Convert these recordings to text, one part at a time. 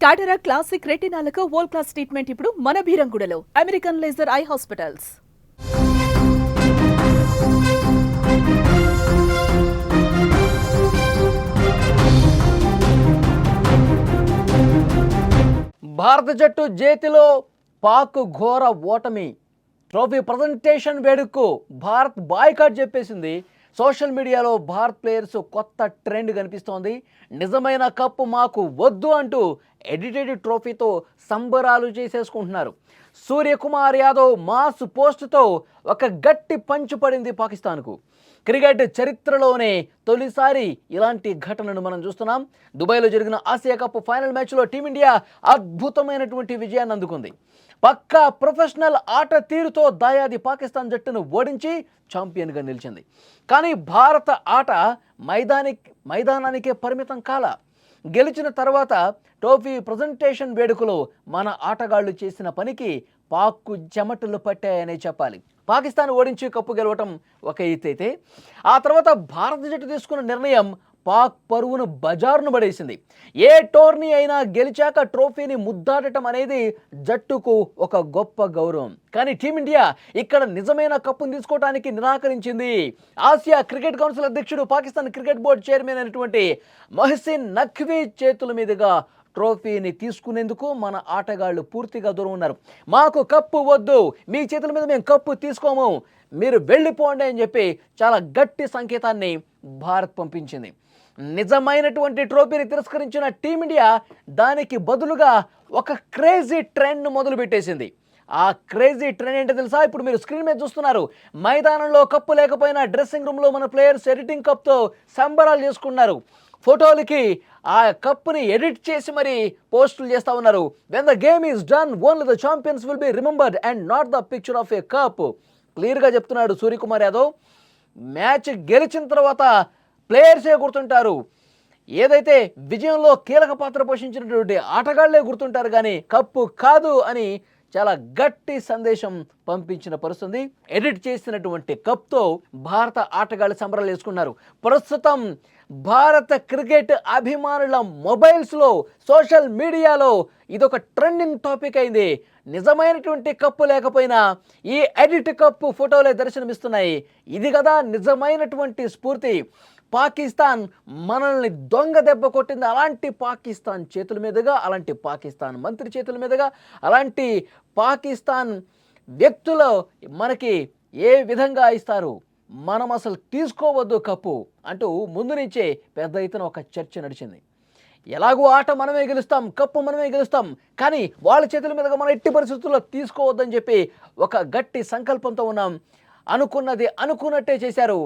టాటరా classic రెటినాలకు world class treatment ఇప్పుడు మన బీరంగుడలో అమెరికన్ లేజర్ ఐ హాస్పిటల్స్ భారత జట్టు చేతిలో పాక్ ఘోర ఓటమి. ట్రోఫీ ప్రజెంటేషన్ వేడుకు భారత్ బాయ్కాట్ చెప్పేసింది. సోషల్ మీడియాలో భారత్ ప్లేయర్స్ కొత్త ట్రెండ్ కనిపిస్తోంది. నిజమైన కప్పు మాకు వద్దు అంటూ ఎడిటెడ్ ట్రోఫీతో సంబరాలు చేసేసుకుంటున్నారు. సూర్యకుమార్ యాదవ్ మాస్ పోస్టుతో ఒక గట్టి పంచు పడింది పాకిస్తాన్కు. క్రికెట్ చరిత్రలోనే తొలిసారి ఇలాంటి ఘటనను మనం చూస్తున్నాం. దుబాయ్లో జరిగిన ఆసియా కప్ ఫైనల్ మ్యాచ్లో టీమిండియా అద్భుతమైనటువంటి విజయాన్ని అందుకుంది. పక్కా ప్రొఫెషనల్ ఆట తీరుతో దాయాది పాకిస్తాన్ జట్టును ఓడించి ఛాంపియన్గా నిలిచింది. కానీ భారత ఆట మైదాని మైదానానికే పరిమితం కాల. గెలిచిన తర్వాత ట్రోఫీ ప్రజెంటేషన్ వేడుకలో మన ఆటగాళ్ళు చేసిన పనికి పాక్కు చెమటలు పట్టాయనే చెప్పాలి. పాకిస్తాన్ ఓడించి కప్పు గెలవటం ఒక ఎత్తు అయితే ఆ తర్వాత భారత జట్టు తీసుకున్న నిర్ణయం పాక్ పరువును బజారును పడేసింది. ఏ టోర్నీ అయినా గెలిచాక ట్రోఫీని ముద్దాడటం అనేది జట్టుకు ఒక గొప్ప గౌరవం. కానీ టీమిండియా ఇక్కడ నిజమైన కప్పును తీసుకోవడానికి నిరాకరించింది. ఆసియా క్రికెట్ కౌన్సిల్ అధ్యక్షుడు పాకిస్తాన్ క్రికెట్ బోర్డు చైర్మన్ అయినటువంటి మొహసిన్ నఖ్వీ చేతుల మీదుగా ట్రోఫీని తీసుకునేందుకు మన ఆటగాళ్ళు పూర్తిగా దూరం ఉన్నారు. మాకు కప్పు వద్దు మీ చేతుల మీద మేము కప్పు తీసుకోము. మీరు వెళ్ళిపోండి అని చెప్పి చాలా గట్టి సంకేతాన్ని భారత్ పంపించింది. నిజమైనటువంటి ట్రోఫీని తిరస్కరించిన టీమిండియా దానికి బదులుగా ఒక క్రేజీ ట్రెండ్ మొదలుపెట్టేసింది. ఆ క్రేజీ ట్రెండ్ ఏంటో తెలుసా? ఇప్పుడు మీరు స్క్రీన్ మీద చూస్తున్నారు. మైదానంలో కప్పు లేకపోయినా డ్రెస్సింగ్ రూమ్లో మన ప్లేయర్స్ ఎడిటింగ్ కప్తో సంబరాలు చేసుకున్నారు. ఫోటోలకి ఆ కప్పుని ఎడిట్ చేసి మరి పోస్టులు చేస్తా ఉన్నారు. When the game is done only the champions will be remembered and not the picture of a cup క్లియర్గా చెప్తున్నాడు సూర్యకుమార్ యాదవ్. మ్యాచ్ గెలిచిన తర్వాత ప్లేయర్సే గుర్తుంటారు. ఏదైతే విజయంలో కీలక పాత్ర పోషించినటువంటి ఆటగాళ్ళే గుర్తుంటారు కానీ కప్పు కాదు అని చాలా గట్టి సందేశం పంపించిన పరిస్థితి. ఎడిట్ చేసినటువంటి కప్తో భారత ఆటగాళ్ళు సంబరాలు వేసుకున్నారు ప్రస్తుతం భారత క్రికెట్ అభిమానుల మొబైల్స్లో సోషల్ మీడియాలో ఇదొక ట్రెండింగ్ టాపిక్ అయింది. నిజమైనటువంటి కప్పు లేకపోయినా ఈ ఎడిట్ కప్పు ఫోటోలే దర్శనమిస్తున్నాయి. ఇది కదా నిజమైనటువంటి స్ఫూర్తి. పాకిస్తాన్ మనల్ని దొంగ దెబ్బ కొట్టింది. అలాంటి పాకిస్తాన్ చేతుల మీదుగా అలాంటి పాకిస్తాన్ మంత్రి చేతుల మీదుగా అలాంటి పాకిస్తాన్ వ్యక్తులు మనకి ఏ విధంగా ఇస్తారు? మనం అసలు తీసుకోవద్దు కప్పు అంటూ ముందు నుంచే పెద్ద ఎత్తున ఒక చర్చ నడిచింది. ఎలాగో ఆట మనమే గెలుస్తాం కప్పు మనమే గెలుస్తాం కానీ వాళ్ళ చేతుల మీదుగా మనం ఎట్టి పరిస్థితుల్లో తీసుకోవద్దని చెప్పి ఒక గట్టి సంకల్పంతో ఉన్నాం. అనుకున్నది అనుకున్నట్టే చేశారు.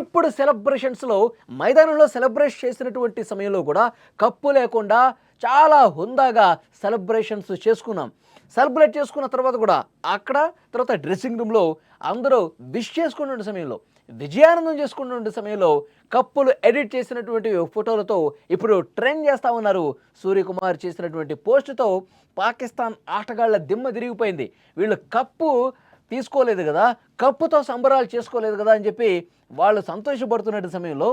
ఇప్పుడు సెలబ్రేషన్స్లో మైదానంలో సెలబ్రేట్ చేసినటువంటి సమయంలో కూడా కప్పు లేకుండా చాలా హుందాగా సెలబ్రేషన్స్ చేసుకున్నాం. సెలబ్రేట్ చేసుకున్న తర్వాత కూడా అక్కడ తర్వాత డ్రెస్సింగ్ రూమ్లో అందరూ విష్ చేసుకున్న సమయంలో విజయానందం చేసుకున్న సమయంలో కప్పులు ఎడిట్ చేసినటువంటి ఫోటోలతో ఇప్పుడు ట్రెండ్ చేస్తూ ఉన్నారు. సూర్యకుమార్ చేసినటువంటి పోస్టుతో పాకిస్తాన్ ఆటగాళ్ళ దిమ్మ తిరిగిపోయింది. వీళ్ళు కప్పు తీసుకోలేదు కదా కప్పుతో సంబరాలు చేసుకోలేదు కదా అని చెప్పి వాళ్ళు సంతోషపడుతున్న సమయంలో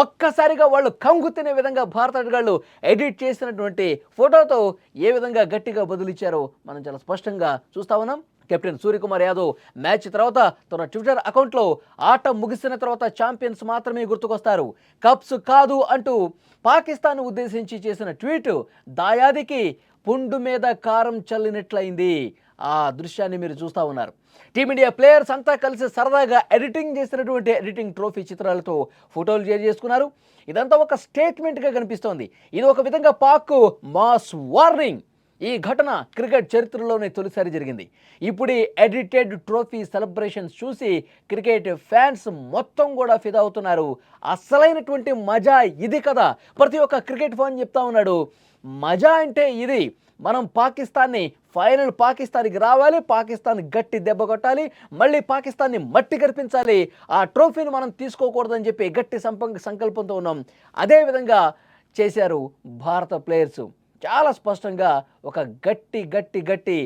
ఒక్కసారిగా వాళ్ళు కంగు తినే విధంగా భారత ఆటగాళ్ళు ఎడిట్ చేసినటువంటి ఫోటోతో ఏ విధంగా గట్టిగా బదులిచ్చారో మనం చాలా స్పష్టంగా చూస్తా ఉన్నాం. కెప్టెన్ సూర్యకుమార్ యాదవ్ మ్యాచ్ తర్వాత తన ట్విట్టర్ అకౌంట్లో ఆట ముగిసిన తర్వాత ఛాంపియన్స్ మాత్రమే గుర్తుకొస్తారు. కప్స్ కాదు అంటూ పాకిస్తాన్ ఉద్దేశించి చేసిన ట్వీట్ దాయాదికి పుండు మీద కారం చల్లినట్లయింది. ఆ దృశ్యాన్ని మీరు చూస్తూ ఉన్నారు. టీమిండియా ప్లేయర్స్ అంతా కలిసి సరదాగా ఎడిటింగ్ చేసినటువంటి ఎడిటింగ్ ట్రోఫీ చిత్రాలతో ఫోటోలు షేర్ చేసుకున్నారు. ఇదంతా ఒక స్టేట్మెంట్గా కనిపిస్తోంది. ఇది ఒక విధంగా పాక్ మాస్ వార్నింగ్. ఈ ఘటన క్రికెట్ చరిత్రలోనే తొలిసారి జరిగింది. ఇప్పుడు ఎడిటెడ్ ట్రోఫీ సెలబ్రేషన్స్ చూసి క్రికెట్ ఫ్యాన్స్ మొత్తం కూడా ఫిదా అవుతున్నారు. అసలైనటువంటి మజా ఇది కదా. ప్రతి ఒక్క క్రికెట్ ఫ్యాన్ చెప్తా ఉన్నాడు మజా అంటే ఇది. మనం పాకిస్తాన్ని ఫైనల్ పాకిస్తాన్కి రావాలి పాకిస్తాన్ గట్టి దెబ్బ కొట్టాలి మళ్ళీ పాకిస్తాన్ని మట్టి కనిపించాలి ఆ ట్రోఫీని మనం తీసుకోకూడదని చెప్పి గట్టి సంప సంకల్పంతో ఉన్నాం. అదేవిధంగా చేశారు భారత ప్లేయర్స్. చాలా స్పష్టంగా ఒక గట్టి గట్టి గట్టి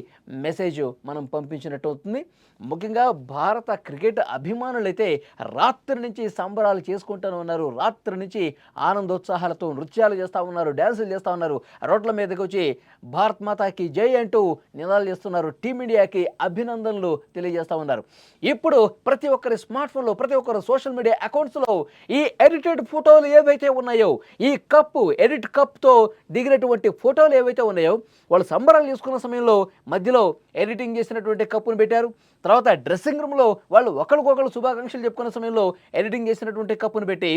మెసేజ్ మనం పంపించినట్టు అవుతుంది. ముఖ్యంగా భారత క్రికెట్ అభిమానులైతే రాత్రి నుంచి సంబరాలు చేసుకుంటూనే ఉన్నారు. రాత్రి నుంచి ఆనందోత్సాహాలతో నృత్యాలు చేస్తూ ఉన్నారు డ్యాన్సులు చేస్తూ ఉన్నారు. రోడ్ల మీదకి వచ్చి భారత్ మాతాకి జై అంటూ నినాదాలు చేస్తున్నారు. టీమిండియాకి అభినందనలు తెలియజేస్తూ ఉన్నారు. ఇప్పుడు ప్రతి ఒక్కరి స్మార్ట్ ఫోన్లో ప్రతి ఒక్కరు సోషల్ మీడియా అకౌంట్స్లో ఈ ఎడిటెడ్ ఫోటోలు ఏవైతే ఉన్నాయో ఈ కప్పు ఎడిట్ కప్తో దిగినటువంటి ఫోటోలు ఏవైతే ఉన్నాయో వాళ్ళు సంబరాలు చేసుకున్న సమయంలో మధ్యలో ఎడిటింగ్ చేసినటువంటి కప్పును పెట్టారు. తర్వాత డ్రెస్సింగ్ రూమ్లో వాళ్ళు ఒకరికొకరు శుభాకాంక్షలు చెప్పుకున్న సమయంలో ఎడిటింగ్ చేసినటువంటి కప్పును పెట్టి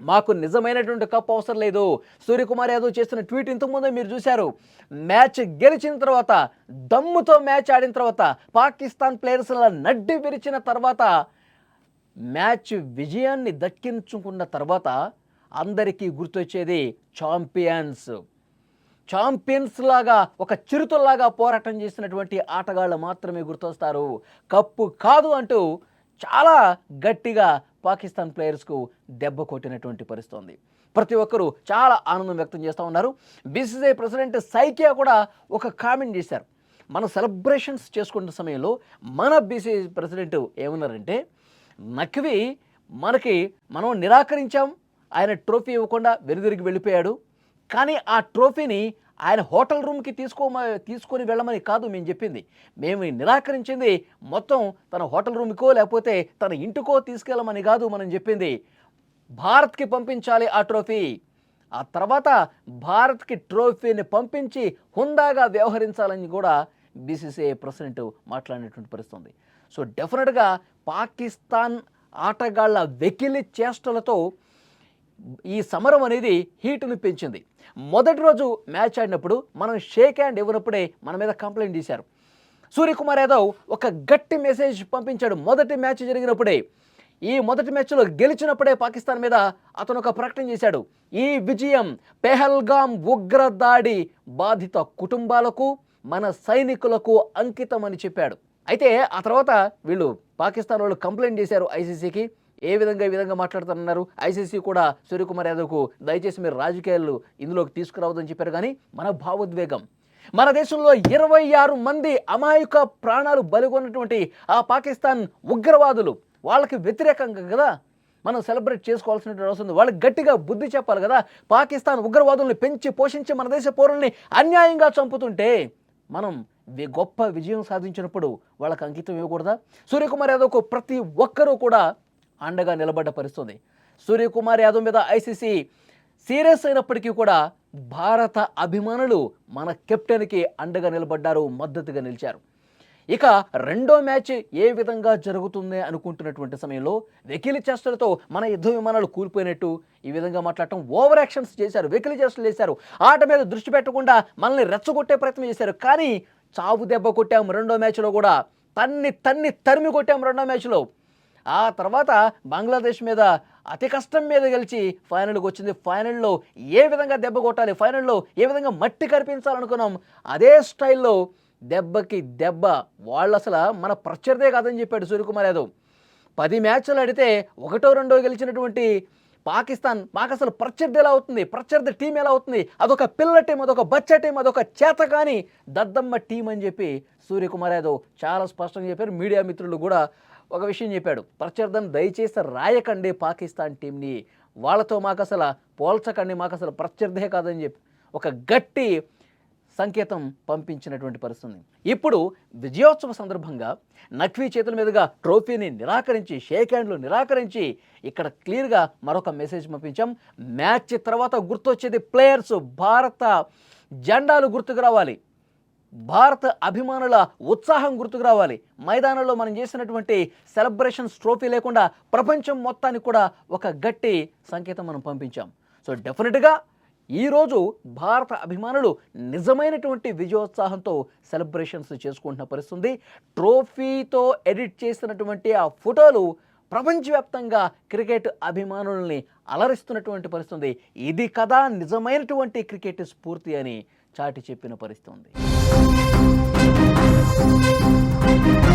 మాకు నిజమైనటువంటి కప్ అవసరం లేదు. సూర్యకుమార్ యాదవ్ చేసిన ట్వీట్ ఇంతకుముందే మీరు చూశారు. మ్యాచ్ గెలిచిన తర్వాత దమ్ముతో మ్యాచ్ ఆడిన తర్వాత పాకిస్తాన్ ప్లేయర్స్ నడ్డి విరిచిన తర్వాత మ్యాచ్ విజయాన్ని దక్కించుకున్న తర్వాత అందరికీ గుర్తొచ్చేది ఛాంపియన్స్ ఛాంపియన్స్ లాగా ఒక చిరుతల్లాగా పోరాటం చేసినటువంటి ఆటగాళ్ళు మాత్రమే గుర్తొస్తారు. కప్పు కాదు అంటూ చాలా గట్టిగా పాకిస్తాన్ ప్లేయర్స్కు దెబ్బ కొట్టినటువంటి పరిస్థితి ఉంది ప్రతి ఒక్కరూ చాలా ఆనందం వ్యక్తం చేస్తూ ఉన్నారు. బీసీసీఐ ప్రెసిడెంట్ సైకియా కూడా ఒక కామెంట్ చేశారు. మన సెలబ్రేషన్స్ చేసుకున్న సమయంలో మన బీసీసీ ప్రెసిడెంట్ ఏమన్నారంటే నఖ్వి మనకి మనం నిరాకరించాం. ఆయన ట్రోఫీ ఇవ్వకుండా వెనుదిరిగి వెళ్ళిపోయాడు. కానీ ఆ ట్రోఫీని ఆయన హోటల్ రూమ్కి తీసుకో తీసుకొని వెళ్ళమని కాదు మేము చెప్పింది. మేము నిరాకరించింది మొత్తం తన హోటల్ రూమ్కో లేకపోతే తన ఇంటికో తీసుకెళ్ళమని కాదు మనం చెప్పింది. భారత్కి పంపించాలి ఆ ట్రోఫీ. ఆ తర్వాత భారత్కి ట్రోఫీని పంపించి హుందాగా వ్యవహరించాలని కూడా బీసీసీఐ ప్రెసిడెంట్ మాట్లాడినటువంటి పరిస్థితి ఉంది సో డెఫినెట్గా పాకిస్తాన్ ఆటగాళ్ళ వెకిలి చేష్టలతో ఈ సమరం అనేది హీటును పెంచింది. మొదటి రోజు మ్యాచ్ ఆడినప్పుడు మనం షేక్ హ్యాండ్ ఇవ్వనప్పుడే మన మీద కంప్లైంట్ చేశారు సూర్యకుమార్ యాదవ్ ఒక గట్టి మెసేజ్ పంపించాడు మొదటి మ్యాచ్ జరిగినప్పుడే. ఈ మొదటి మ్యాచ్లో గెలిచినప్పుడే పాకిస్తాన్ మీద అతను ఒక ప్రకటన చేశాడు. ఈ విజయం పెహల్గాం ఉగ్రదాడి బాధిత కుటుంబాలకు మన సైనికులకు అంకితం అని చెప్పాడు. అయితే ఆ తర్వాత వీళ్ళు పాకిస్తాన్ వాళ్ళు కంప్లైంట్ చేశారు ఐసీసీకి. ఏ విధంగా ఈ విధంగా మాట్లాడుతున్నారు ఐసీసీ కూడా సూర్యకుమార్ యాదవ్కు దయచేసి మీరు రాజకీయాలు ఇందులోకి తీసుకురావద్దని చెప్పారు. కానీ మన భావోద్వేగం. మన దేశంలో ఇరవై ఆరు మంది అమాయక ప్రాణాలు బలిగొన్నటువంటి ఆ పాకిస్తాన్ ఉగ్రవాదులు వాళ్ళకి వ్యతిరేకంగా కదా? మనం సెలబ్రేట్ చేసుకోవాల్సినటువంటి అవసరం ఉంది. వాళ్ళకి గట్టిగా బుద్ధి చెప్పాలి కదా? పాకిస్తాన్ ఉగ్రవాదుల్ని పెంచి పోషించి మన దేశ పౌరుల్ని అన్యాయంగా చంపుతుంటే మనం గొప్ప విజయం సాధించినప్పుడు వాళ్ళకి అంకితం ఇవ్వకూడదా? సూర్యకుమార్ యాదవ్కు ప్రతి ఒక్కరూ కూడా అండగా నిలబడ్డ పరిస్థితుంది. సూర్యకుమార్ యాదవ్ మీద ఐసీసీ సీరియస్ అయినప్పటికీ కూడా భారత అభిమానులు మన కెప్టెన్కి అండగా నిలబడ్డారు మద్దతుగా నిలిచారు. ఇక రెండో మ్యాచ్ ఏ విధంగా జరుగుతుంది అనుకుంటున్నటువంటి సమయంలో వెకిలి చేష్టలతో మన యుద్ధ విమానాలు కూలిపోయినట్టు ఈ విధంగా మాట్లాడటం ఓవర్ యాక్షన్స్ చేశారు వెకిలి చేష్టలు చేశారు ఆట మీద దృష్టి పెట్టకుండా మనల్ని రెచ్చగొట్టే ప్రయత్నం చేశారు. కానీ చావు దెబ్బ కొట్టాము రెండో మ్యాచ్లో కూడా. తన్ని తన్ని తరిమి కొట్టాము రెండో మ్యాచ్లో. ఆ తర్వాత బంగ్లాదేశ్ మీద అతి కష్టం మీద గెలిచి ఫైనల్కి వచ్చింది. ఫైనల్లో ఏ విధంగా దెబ్బ కొట్టాలి? ఫైనల్లో ఏ విధంగా మట్టి కనిపించాలనుకున్నాం అదే స్టైల్లో దెబ్బకి దెబ్బ. వాళ్ళు అసలు మన ప్రత్యర్థే కాదని చెప్పాడు సూర్యకుమార్ యాదవ్. పది మ్యాచ్లు ఆడితే ఒకటో రెండో గెలిచినటువంటి పాకిస్తాన్ మాకు అసలు ప్రత్యర్థి ఎలా అవుతుంది? ప్రత్యర్థి టీం ఎలా అవుతుంది? అదొక పిల్ల టీం అదొక బచ్చ టీం అదొక చేతకాని దద్దమ్మ టీం అని చెప్పి సూర్యకుమార్ యాదవ్ చాలా స్పష్టంగా చెప్పారు. మీడియా మిత్రులు కూడా ఒక విషయం చెప్పాడు. ప్రత్యర్థిని దయచేసి రాయకండి పాకిస్తాన్ టీంని వాళ్ళతో మాకు అసలు పోల్చకండి మాకు అసలు ప్రత్యర్థే కాదని చెప్పి ఒక గట్టి సంకేతం పంపించినటువంటి పరిస్థితి ఇప్పుడు విజయోత్సవ సందర్భంగా నఖ్వీ చేతుల మీదుగా ట్రోఫీని నిరాకరించి షేక్ హ్యాండ్లు నిరాకరించి ఇక్కడ క్లియర్గా మరొక మెసేజ్ పంపించాం. మ్యాచ్ తర్వాత గుర్తొచ్చేది ప్లేయర్స్ భారత జెండాలు గుర్తుకు రావాలి. భారత అభిమానుల ఉత్సాహం గుర్తుకు రావాలి. మైదానంలో మనం చేసినటువంటి సెలబ్రేషన్స్ ట్రోఫీ లేకుండా ప్రపంచం మొత్తానికి కూడా ఒక గట్టి సంకేతం మనం పంపించాం. సో డెఫినెట్గా ఈరోజు భారత అభిమానులు నిజమైనటువంటి విజయోత్సాహంతో సెలబ్రేషన్స్ చేసుకుంటున్న పరిస్థితి ఉంది. ట్రోఫీతో ఎడిట్ చేసినటువంటి ఆ ఫోటోలు ప్రపంచవ్యాప్తంగా క్రికెట్ అభిమానుల్ని అలరిస్తున్నటువంటి పరిస్థితుంది. ఇది కదా నిజమైనటువంటి క్రికెట్ స్ఫూర్తి అని చాటి చెప్పిన పరిస్థితి Thank you.